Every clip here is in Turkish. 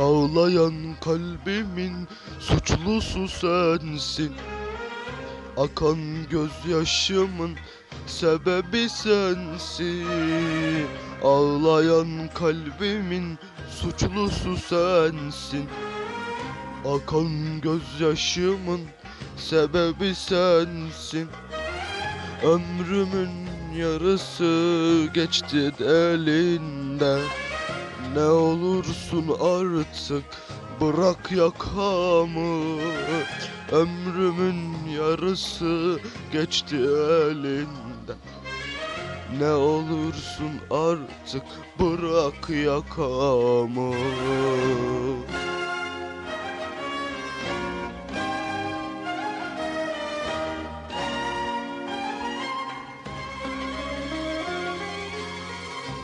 Ağlayan kalbimin suçlusu sensin. Akan gözyaşımın sebebi sensin. Ağlayan kalbimin suçlusu sensin. Akan gözyaşımın sebebi sensin. Ömrümün yarısı geçti elinde Ne olursun artık bırak yakamı. Ömrümün yarısı geçti elinde. Ne olursun artık bırak yakamı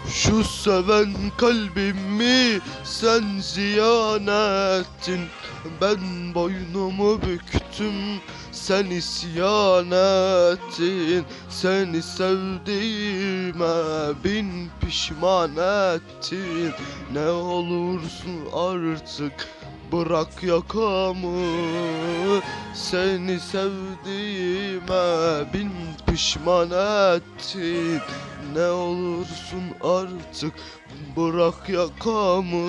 Şu seven kalbimi sen ziyan ettin. Ben boynumu büktüm sen isyan ettin. Seni sevdiğime bin pişman ettin. Ne olursun artık bırak yakamı Seni sevdiğime bin pişman ettin ne olursun artık bırak yakamı.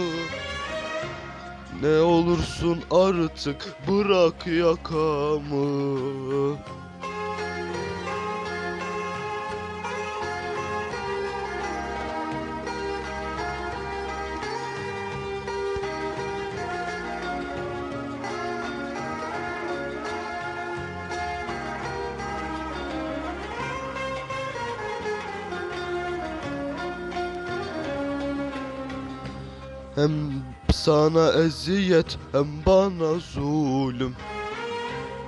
Ne olursun artık bırak yakamı Hem sana eziyet hem bana zulüm.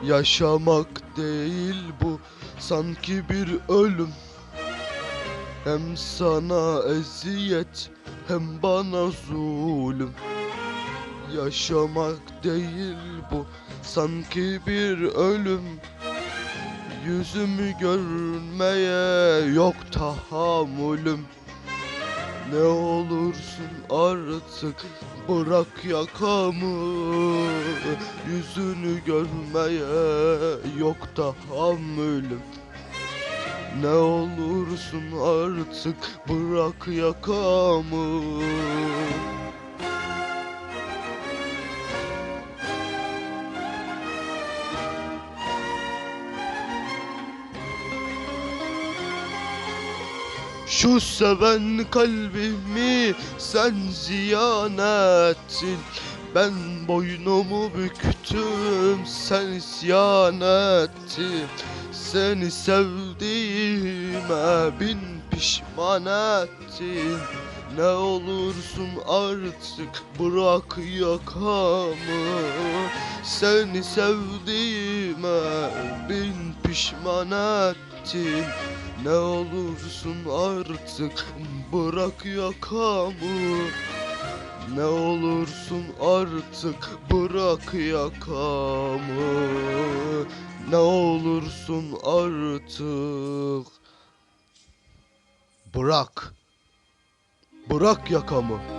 Yaşamak değil bu sanki bir ölüm. Hem sana eziyet hem bana zulüm. Yaşamak değil bu sanki bir ölüm. Yüzümü görmeye yok tahammülüm ne olursun artık bırak yakamı. Yüzünü görmeye yok tahammülüm. Ne olursun artık bırak yakamı Şu seven kalbimi sen ziyan ettin. Ben boynumu büktüm sen isyan ettin. Seni sevdiğime bin pişman ettin. Ne olursun artık bırak yakamı. Seni sevdiğime bin pişman ettin ne olursun artık bırak yakamı. Ne olursun artık bırak yakamı. Ne olursun artık Bırak. Bırak yakamı